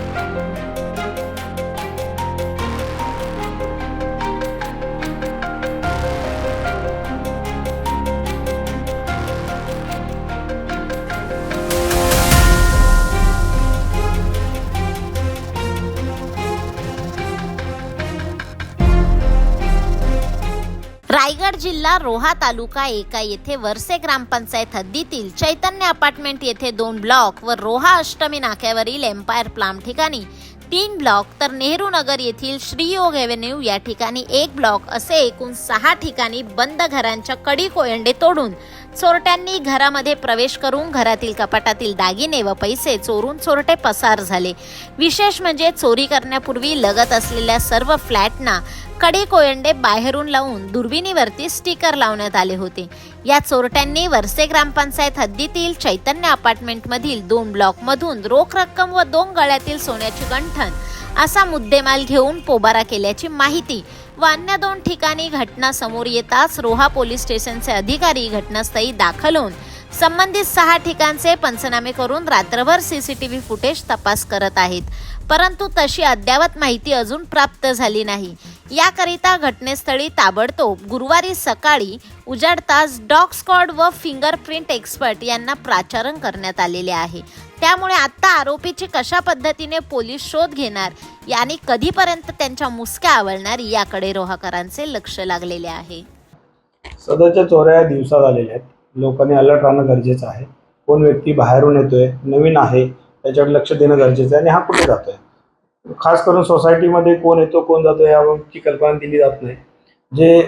Thank you. Raigad जिल्हा रोहा तालुका एका येथे वरसे ग्रामपंचायत हद्दीतील चैतन्य अपार्टमेंट येथे दोन ब्लॉक व रोहा अष्टमी नाक्यावरील एम्पायर प्लाम ठिकाणी तीन ब्लॉक तर नेहरू नगर येथील श्रीयोग एव्हेन्यू या ठिकाणी एक ब्लॉक असे एकूण सहा ठिकाणी बंद घरांच्या कडी कोयंडे तोडून चोरट्यांनी घरामध्ये प्रवेश करून घरातील कपाटातील दागिने व पैसे चोरून चोरटे पसार झाले. विशेष म्हणजे चोरी करण्यापूर्वी लगत असलेल्या सर्व फ्लॅटना कडे कोयंडे बाहेरून लावून दुर्बिणीवरती स्टिकर लावण्यात आले होते. या चोरट्यांनी वरसे ग्रामपंचायत हद्दीतील चैतन्य अपार्टमेंटमधील दोन ब्लॉकमधून रोख रक्कम व दोन गळ्यातील सोन्याची गंठण असा मुद्देमाल घेऊन पोबारा केल्याची माहिती व अन्य दोन ठिकाणी घटना समोर येताच रोहा पोलीस स्टेशनचे अधिकारी घटनास्थळी दाखल होऊन संबंधित सहा ठिकाणचे पंचनामे करून रात्रभर सीसीटीव्ही फुटेज तपास करत आहेत. परंतु तशी अद्यावत माहिती अजून प्राप्त झाली नाही. याकरिता घटनेस्थळी ताबडतोब गुरुवारी सकाळी उजाडताच डॉग स्कॉड व फिंगरप्रिंट एक्सपर्ट यांना प्राचारण करण्यात आलेले आहे. त्यामुळे आता आरोपीची कशा पद्धतीने पोलीस शोध घेणार आणि कधीपर्यंत त्यांच्या मुसक्या आवळणार याकडे रोहाकरांचे लक्ष लागलेले आहे. सदरच्या चोऱ्या दिवसा झालेल्या आहेत. लोकांनी अलर्ट राहणं गरजेचं आहे. कोण व्यक्ती बाहेरून येतोय नवीन आहे त्याच्याकडे लक्ष देणं गरजेचं आहे आणि हा कुठे जातोय? खास करून सोसायटीमध्ये कोण येतो कोण जातो याची कल्पना दिली जात नाही. जे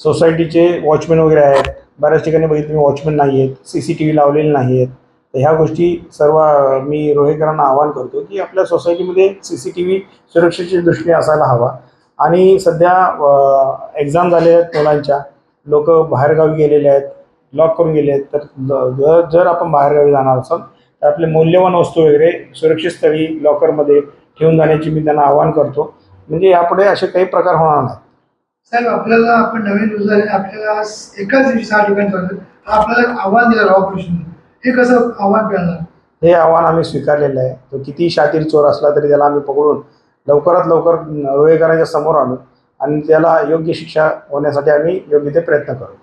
सोसायटीचे वॉचमॅन वगैरे आहेत बऱ्याच ठिकाणी बघितले वॉचमॅन नाही आहेत सी सी टी व्ही लावलेले नाही आहेत तर ह्या गोष्टी सर्व मी रोहेकरांना आवाहन करतो की आपल्या सोसायटीमध्ये सी सी टी व्ही सुरक्षेच्या दृष्टीने असायला हवा. आणि सध्या एक्झाम झाले आहेत मुलांच्या. लोक बाहेरगावी गेलेले आहेत लॉक करून गेले आहेत. तर जर जर आपण बाहेरगावी जाणार असाल तर आपले मौल्यवान वस्तू वगैरे सुरक्षित स्थळी लॉकरमध्ये ठेवून जाण्याची मी त्यांना आवाहन करतो. म्हणजे यापुढे असे काही प्रकार होणार नाहीत. साहेब आपल्याला आपण नवीन आपल्याला एकाच दिवशी सहा ठिकाणी आपल्याला एक आव्हान दिलं राव ऑपरेशन हे कसं आव्हान मिळालं? हे आव्हान आम्ही स्वीकारलेलं आहे. तो किती शातीर चोर असला तरी त्याला आम्ही पकडून लवकरात लवकर रोहेकरांच्या समोर आणू आणि त्याला योग्य शिक्षा होण्यासाठी आम्ही योग्य ते प्रयत्न करू.